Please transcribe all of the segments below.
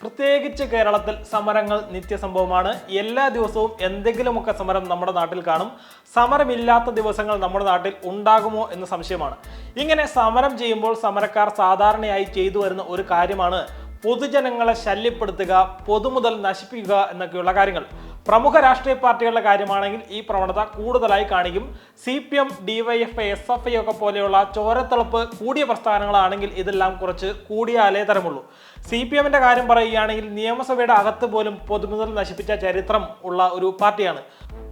പ്രത്യേകിച്ച് കേരളത്തിൽ സമരങ്ങൾ നിത്യസംഭവമാണ്. എല്ലാ ദിവസവും എന്തെങ്കിലുമൊക്കെ സമരം നമ്മുടെ നാട്ടിൽ കാണും. സമരമില്ലാത്ത ദിവസങ്ങൾ നമ്മുടെ നാട്ടിൽ ഉണ്ടാകുമോ എന്ന് സംശയമാണ്. ഇങ്ങനെ സമരം ചെയ്യുമ്പോൾ സമരക്കാർ സാധാരണയായി ചെയ്തു വരുന്ന ഒരു കാര്യമാണ് പൊതുജനങ്ങളെ ശല്യപ്പെടുത്തുക പൊതുമുതൽ നശിപ്പിക്കുക എന്നൊക്കെയുള്ള കാര്യങ്ങൾ. പ്രമുഖ രാഷ്ട്രീയ പാർട്ടികളുടെ കാര്യമാണെങ്കിൽ ഈ പ്രവണത കൂടുതലായി കാണിക്കും. C P M DYFI S F I ഒക്കെ പോലെയുള്ള ചോരത്തിളപ്പ് കൂടിയ പ്രസ്ഥാനങ്ങളാണെങ്കിൽ ഇതെല്ലാം കുറച്ച് കൂടിയാലേ തരമുള്ളൂ. സി പി എമ്മിന്റെ കാര്യം പറയുകയാണെങ്കിൽ നിയമസഭയുടെ അകത്ത് പോലും പൊതുമുതൽ നശിപ്പിച്ച ചരിത്രം ഉള്ള ഒരു പാർട്ടിയാണ്.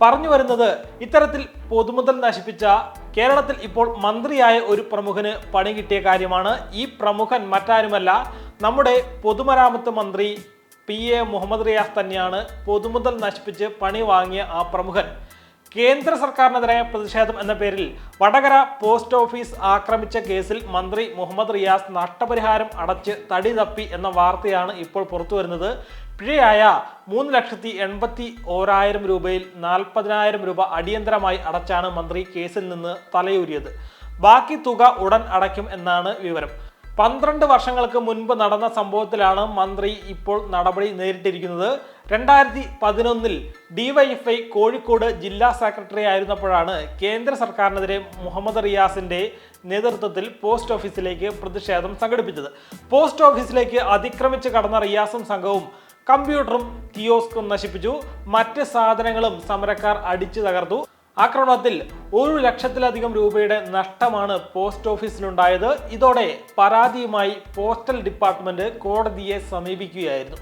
പറഞ്ഞു വരുന്നത് ഇത്തരത്തിൽ പൊതുമുതൽ നശിപ്പിച്ച കേരളത്തിൽ ഇപ്പോൾ മന്ത്രിയായ ഒരു പ്രമുഖന് പണി കിട്ടിയ കാര്യമാണ്. ഈ പ്രമുഖൻ മറ്റാരുമല്ല നമ്മുടെ പൊതുമരാമത്ത് മന്ത്രി പി എ മുഹമ്മദ് റിയാസ് തന്നെയാണ് പൊതുമുതൽ നശിപ്പിച്ച് പണി വാങ്ങിയ ആ പ്രമുഖൻ. കേന്ദ്ര സർക്കാരിനെതിരായ പ്രതിഷേധം എന്ന പേരിൽ വടകര പോസ്റ്റ് ഓഫീസ് ആക്രമിച്ച കേസിൽ മന്ത്രി മുഹമ്മദ് റിയാസ് നഷ്ടപരിഹാരം അടച്ച് തടി തപ്പി എന്ന വാർത്തയാണ് ഇപ്പോൾ പുറത്തു വരുന്നത്. പിഴയായ മൂന്ന് ലക്ഷത്തി എൺപത്തി ഓരായിരം രൂപയിൽ നാൽപ്പതിനായിരം രൂപ അടിയന്തരമായി അടച്ചാണ് മന്ത്രി കേസിൽ നിന്ന് തലയൂരിയത്. ബാക്കി തുക ഉടൻ അടയ്ക്കും എന്നാണ് വിവരം. പന്ത്രണ്ട് വർഷങ്ങൾക്ക് മുൻപ് നടന്ന സംഭവത്തിലാണ് മന്ത്രി ഇപ്പോൾ നടപടി നേരിട്ടിരിക്കുന്നത്. രണ്ടായിരത്തി പതിനൊന്നിൽ ഡിവൈഎഫ്ഐ കോഴിക്കോട് ജില്ലാ സെക്രട്ടറി ആയിരുന്നപ്പോഴാണ് കേന്ദ്ര സർക്കാരിനെതിരെ മുഹമ്മദ് റിയാസിന്റെ നേതൃത്വത്തിൽ പോസ്റ്റ് ഓഫീസിലേക്ക് പ്രതിഷേധം സംഘടിപ്പിച്ചത്. പോസ്റ്റ് ഓഫീസിലേക്ക് അതിക്രമിച്ച് കടന്ന റിയാസും സംഘവും കമ്പ്യൂട്ടറും കിയോസ്കും നശിപ്പിച്ചു. മറ്റ് സാധനങ്ങളും സമരക്കാർ അടിച്ചു തകർത്തു. ആക്രമണത്തിൽ ഒരു ലക്ഷത്തിലധികം രൂപയുടെ നഷ്ടമാണ് പോസ്റ്റ് ഓഫീസിലുണ്ടായത്. ഇതോടെ പരാതിയുമായി പോസ്റ്റൽ ഡിപ്പാർട്ട്മെന്റ് കോടതിയെ സമീപിക്കുകയായിരുന്നു.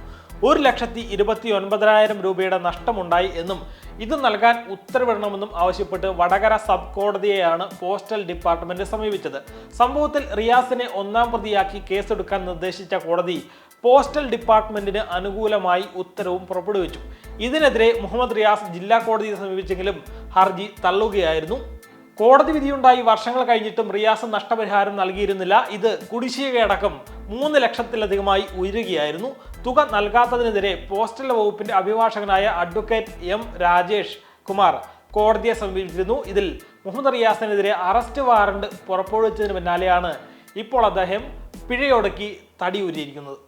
ഒരു ലക്ഷത്തി ഇരുപത്തി ഒൻപതിനായിരം രൂപയുടെ നഷ്ടമുണ്ടായി എന്നും ഇത് നൽകാൻ ഉത്തരവിടണമെന്നും ആവശ്യപ്പെട്ട് വടകര സബ് കോടതിയെയാണ് പോസ്റ്റൽ ഡിപ്പാർട്ട്മെന്റ് സമീപിച്ചത്. സംഭവത്തിൽ റിയാസിനെ ഒന്നാം പ്രതിയാക്കി കേസെടുക്കാൻ നിർദ്ദേശിച്ച കോടതി പോസ്റ്റൽ ഡിപ്പാർട്ട്മെന്റിന് അനുകൂലമായി ഉത്തരവും പുറപ്പെടുവിച്ചു. ഇതിനെതിരെ മുഹമ്മദ് റിയാസ് ജില്ലാ കോടതിയെ സമീപിച്ചെങ്കിലും ഹർജി തള്ളുകയായിരുന്നു. കോടതി വിധിയുണ്ടായി വർഷങ്ങൾ കഴിഞ്ഞിട്ടും റിയാസ് നഷ്ടപരിഹാരം നൽകിയിരുന്നില്ല. ഇത് കുടിശ്ശികയടക്കം മൂന്ന് ലക്ഷത്തിലധികമായി ഉയരുകയായിരുന്നു. തുക നൽകാത്തതിനെതിരെ പോസ്റ്റൽ വകുപ്പിന്റെ അഭിഭാഷകനായ അഡ്വക്കേറ്റ് എം രാജേഷ് കുമാർ കോടതിയെ സമീപിച്ചിരുന്നു. ഇതിൽ മുഹമ്മദ് റിയാസിനെതിരെ അറസ്റ്റ് വാറണ്ട് പുറപ്പെടുവിച്ചതിന് പിന്നാലെയാണ് ഇപ്പോൾ അദ്ദേഹം പിഴയൊടുക്കി തടിയൂരിയിരിക്കുന്നത്.